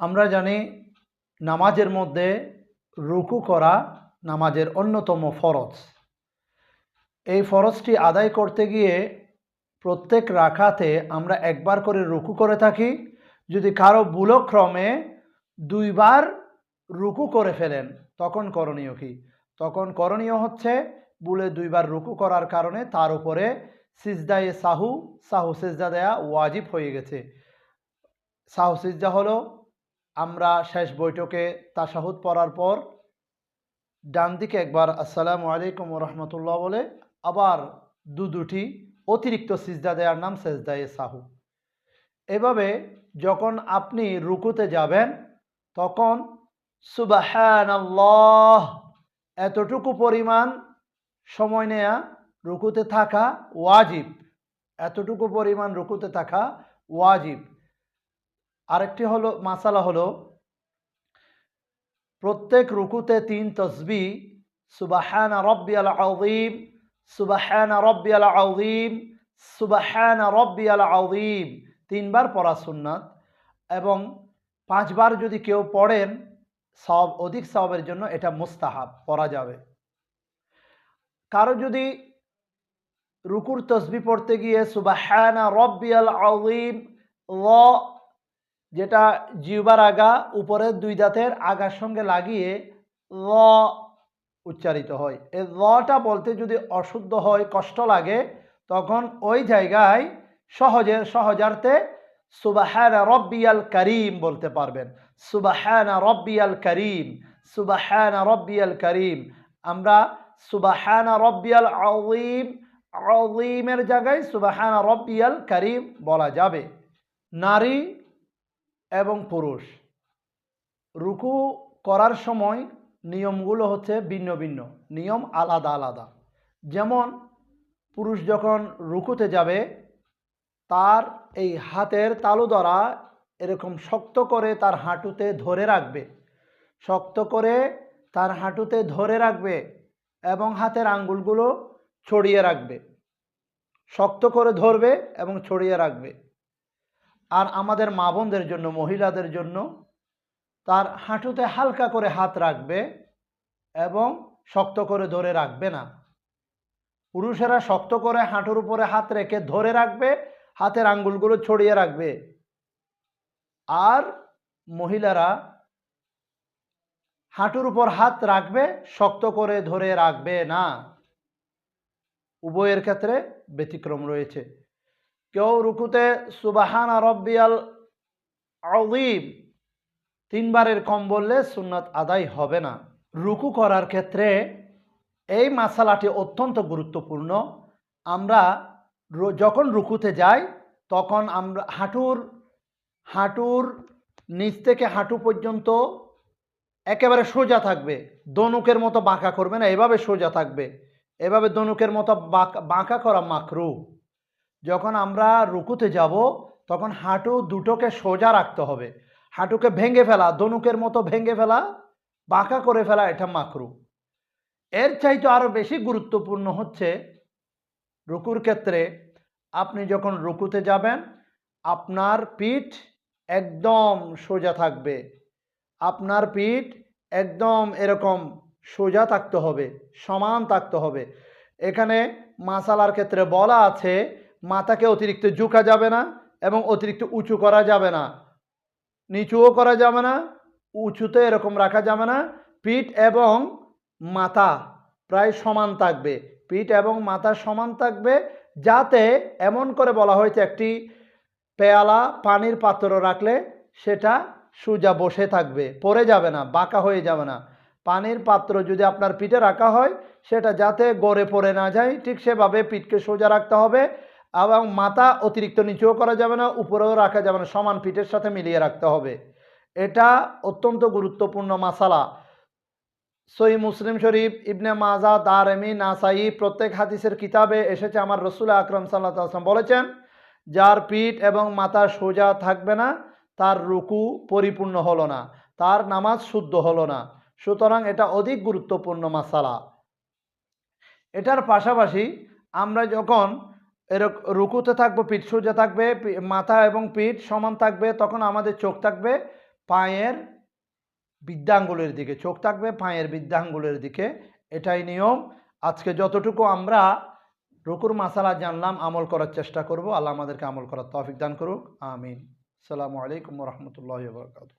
আমরা জানি নামাজের মধ্যে রুকু করা নামাজের অন্যতম ফরজ। এই ফরজটি আদায় করতে গিয়ে প্রত্যেক রাখাতে আমরা একবার করে রুকু করে থাকি। যদি কারও ভুলক্রমে দুইবার রুকু করে ফেলেন, তখন করণীয় কি? তখন করণীয় হচ্ছে বুলে দুইবার রুকু করার কারণে তার উপরে সিজদায়ে সাহু সাহু সিজদা দেয়া ওয়াজিব হয়ে গেছে। সাহু সিজদা হলো আমরা শেষ বৈঠকে তাসাহুদ পড়ার পর ডান দিকে একবার আসসালামু আলাইকুম রহমতুল্লাহ বলে আবার দু দুটি অতিরিক্ত সিজদা দেওয়ার নাম সেজদায়ে সাহু। এভাবে যখন আপনি রুকুতে যাবেন, তখন সুবাহান আল্লাহ এতটুকু পরিমাণ সময় নেয়া রুকুতে থাকা ওয়াজিব। এতটুকু পরিমাণ রুকুতে থাকা ওয়াজিব। আরেকটি হলো, মাসালা হলো, প্রত্যেক রুকুতে তিন তসবি, সুবাহান রব্বিয়াল আউজিম সুবাহান রব্বিয়াল আউজিম সুবাহান রব্বিয়াল আউজিম তিনবার পড়া সুন্নাত এবং পাঁচবার যদি কেউ পড়েন, সব, অধিক সবের জন্য এটা মুস্তাহাব, পড়া যাবে। কারও যদি রুকুর তসবি পড়তে গিয়ে সুবাহানা রব্বিয়াল আউজিম ল যেটা জিউবার আগা উপরের দুই দাঁতের আগার সঙ্গে লাগিয়ে ল উচ্চারিত হয়। এই লটা বলতে যদি অশুদ্ধ হয়, কষ্ট লাগে, তখন ওই জায়গায় সহজে, সহজার্থে সুবাহানা রব্বিয়াল করিম বলতে পারবেন। সুবাহানা রব্বিয়াল করিম, সুবাহানা রব্বিয়াল করিম। আমরা সুবাহানা রব্বিয়াল আউজিম আউজিমের জায়গায় সুবাহানা রব্বিয়াল করিম বলা যাবে। নারী এবং পুরুষ। রুকু করার সময় নিয়মগুলো হচ্ছে ভিন্ন ভিন্ন। নিয়ম আলাদা আলাদা। যেমন, পুরুষ যখন রুকুতে যাবে, তার এই হাতের তালু দ্বারা এরকম শক্ত করে তার হাঁটুতে ধরে রাখবে। শক্ত করে তার হাঁটুতে ধরে রাখবে এবং হাতের আঙ্গুলগুলো ছড়িয়ে রাখবে। শক্ত করে ধরবে এবং ছড়িয়ে রাখবে। আর আমাদের মা বোনদের জন্য, মহিলাদের জন্য তার হাঁটুতে হালকা করে হাত রাখবে এবং শক্ত করে ধরে রাখবে না। পুরুষেরা শক্ত করে হাঁটুর উপরে হাত রেখে ধরে রাখবে, হাতের আঙ্গুলগুলো ছড়িয়ে রাখবে। আর মহিলারা হাঁটুর উপর হাত রাখবে, শক্ত করে ধরে রাখবে না। উভয়ের ক্ষেত্রে ব্যতিক্রম রয়েছে। কেউ রুকুতে সুবাহান রব্বিয়াল আউজিম তিনবারের কম বললে সুন্নত আদায় হবে না। রুকু করার ক্ষেত্রে এই মাসালাটি অত্যন্ত গুরুত্বপূর্ণ। আমরা যখন রুকুতে যাই, তখন আমরা হাঁটুর হাঁটুর নিচ থেকে হাঁটু পর্যন্ত একেবারে সোজা থাকবে। দনুকের মতো বাঁকা করবে না, এভাবে সোজা থাকবে। এভাবে দনুকের মতো বাঁকা করা মাকরু। যখন আমরা রুকুতে যাব, তখন হাঁটু দুটোকে সোজা রাখতে হবে। হাঁটুকে ভেঙে ফেলা, দনুকের মতো ভেঙে ফেলা, বাঁকা করে ফেলা, এটা মাকরু। এর চাইতে আরও বেশি গুরুত্বপূর্ণ হচ্ছে, রুকুর ক্ষেত্রে আপনি যখন রুকুতে যাবেন, আপনার পিঠ একদম সোজা থাকবে। আপনার পিঠ একদম এরকম সোজা থাকতে হবে, সমান থাকতে হবে। এখানে মাসালার ক্ষেত্রে বলা আছে মাথাকে অতিরিক্ত ঝুঁকা যাবে না এবং অতিরিক্ত উঁচু করা যাবে না। নিচুও করা যাবে না, উঁচুতে এরকম রাখা যাবে না। পিঠ এবং মাথা প্রায় সমান থাকবে। পিঠ এবং মাথা সমান থাকবে যাতে এমন করে বলা হয়েছে একটি পেয়ালা পানির পাত্র রাখলে সেটা সোজা বসে থাকবে, পড়ে যাবে না, বাঁকা হয়ে যাবে না। পানির পাত্র যদি আপনার পিঠে রাখা হয়, সেটা যাতে গড়ে পড়ে না যায়, ঠিক সেভাবে পিঠকে সোজা রাখতে হবে। এবং মাথা অতিরিক্ত নিচুও করা যাবে না, উপরেও রাখা যাবে না, সমান পিঠের সাথে মিলিয়ে রাখতে হবে। এটা অত্যন্ত গুরুত্বপূর্ণ মাসালা। সই মুসলিম শরীফ, ইবনে মাজা, দারেমি, নাসাই প্রত্যেক হাদিসের কিতাবে এসেছে আমার রসুল আকরম সাল্লাহ আসলাম বলেছেন, যার পিঠ এবং মাথা সোজা থাকবে না, তার রুকু পরিপূর্ণ হলো না, তার নামাজ শুদ্ধ হলো না। সুতরাং এটা অধিক গুরুত্বপূর্ণ মাসালা। এটার পাশাপাশি আমরা যখন এরকম রুকুতে থাকব, পিঠ সোজা থাকবে মাথা এবং পিঠ সমান থাকবে, তখন আমাদের চোখ থাকবে পায়ের বৃদ্ধাঙ্গুলের দিকে, চোখ থাকবে পায়ের বৃদ্ধাঙ্গুলের দিকে, এটাই নিয়ম। আজকে যতটুকু আমরা রুকুর মাসালা জানলাম, আমল করার চেষ্টা করব। আল্লাহ আমাদেরকে আমল করার তৌফিক দান করুক। আমিন। আসসালামু আলাইকুম রহমতুল্লাহ বরকাত